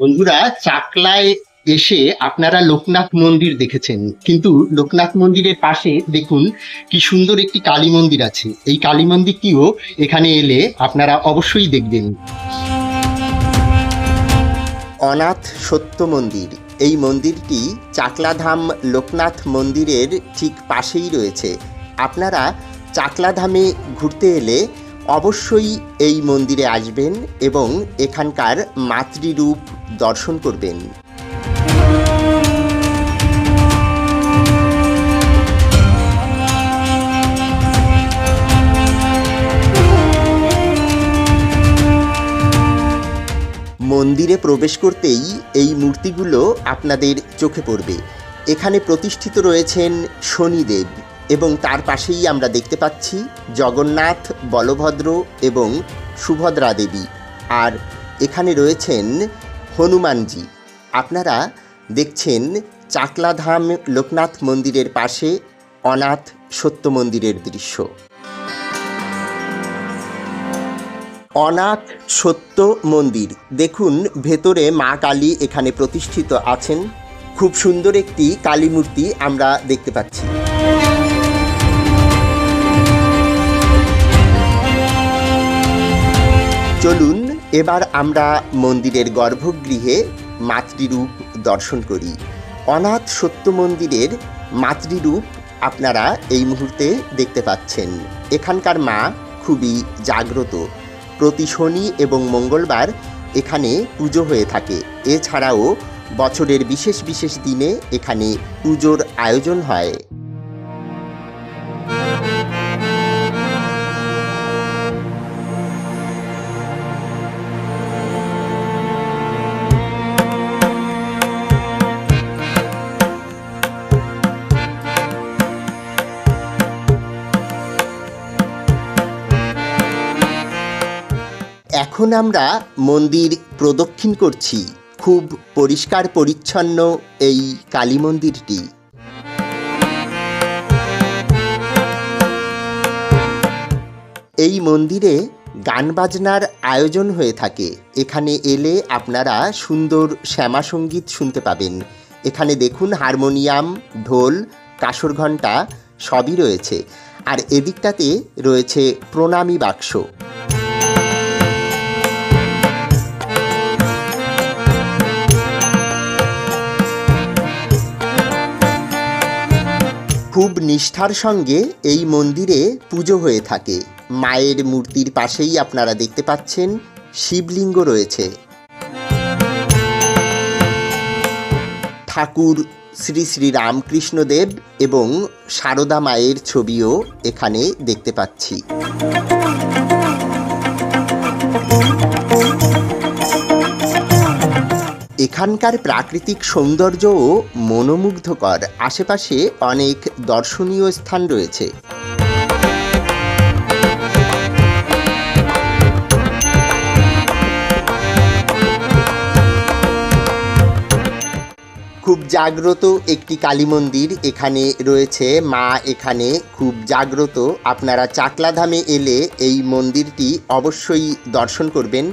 বন্ধুরা, চাকলায় এসে আপনারা লোকনাথ মন্দির দেখেছেন। কিন্তু লোকনাথ মন্দিরের পাশে দেখুন কি সুন্দর একটি কালী মন্দির আছে। এই কালী মন্দিরটিও এখানে এলে আপনারা অবশ্যই দেখবেন। অনাথ সত্য মন্দির। এই মন্দিরটি চাকলাধাম লোকনাথ মন্দিরের ঠিক পাশেই রয়েছে। আপনারা চাকলাধামে ঘুরতে এলে অবশ্যই এই মন্দিরে আসবেন এবং এখানকার মাতৃরূপ দর্শন করবেন। মন্দিরে প্রবেশ করতেই এই মূর্তিগুলো আপনাদের চোখে পড়বে। এখানে প্রতিষ্ঠিত রয়েছেন শনিদেব। এবং তার পাশেই আমরা দেখতে পাচ্ছি জগন্নাথ, বলভদ্র এবং সুভদ্রা দেবী। আর এখানে রয়েছেন হনুমানজি। আপনারা দেখছেন চাকলাধাম লোকনাথ মন্দিরের পাশে অনাথ সত্য মন্দিরের দৃশ্য। অনাথ সত্য মন্দির। দেখুন, ভেতরে মা কালী এখানে প্রতিষ্ঠিত আছেন। খুব সুন্দর একটি কালী মূর্তি আমরা দেখতে পাচ্ছি। এবার আমরা মন্দিরের গর্ভগৃহে মাতৃরূপ দর্শন করি। অনাথ সত্য মন্দিরের মাতৃরূপ আপনারা এই মুহূর্তে দেখতে পাচ্ছেন। এখানকার মা খুবই জাগ্রত। প্রতি শনি এবং মঙ্গলবার এখানে পুজো হয়ে থাকে। এছাড়াও বছরের বিশেষ বিশেষ দিনে এখানে পুজোর আয়োজন হয়। এখন আমরা মন্দির প্রদক্ষিণ করছি। খুব পরিষ্কার পরিচ্ছন্ন এই কালী মন্দিরটি। এই মন্দিরে গান বাজনার আয়োজন হয়ে থাকে। এখানে এলে আপনারা সুন্দর শ্যামা সংগীত শুনতে পাবেন। এখানে দেখুন হারমোনিয়াম, ঢোল, কাসর ঘণ্টা সবই রয়েছে। আর এদিকটাতে রয়েছে প্রণামী বাক্স। খুব নিষ্ঠার সঙ্গে এই মন্দিরে পুজো হয়ে থাকে। মায়ের মূর্তির পাশেই আপনারা দেখতে পাচ্ছেন শিবলিঙ্গ রয়েছে। ঠাকুর শ্রী শ্রী রামকৃষ্ণদেব এবং সারদা মায়ের ছবিও এখানে দেখতে পাচ্ছি। এখানকার প্রাকৃতিক সৌন্দর্যও মনোমুগ্ধকর। আশেপাশে অনেক দর্শনীয় স্থান রয়েছে। খুব জাগ্রত একটি কালী মন্দির এখানে রয়েছে। মা এখানে খুব জাগ্রত। আপনারা চাকলাধামে এলে এই মন্দিরটি অবশ্যই দর্শন করবেন।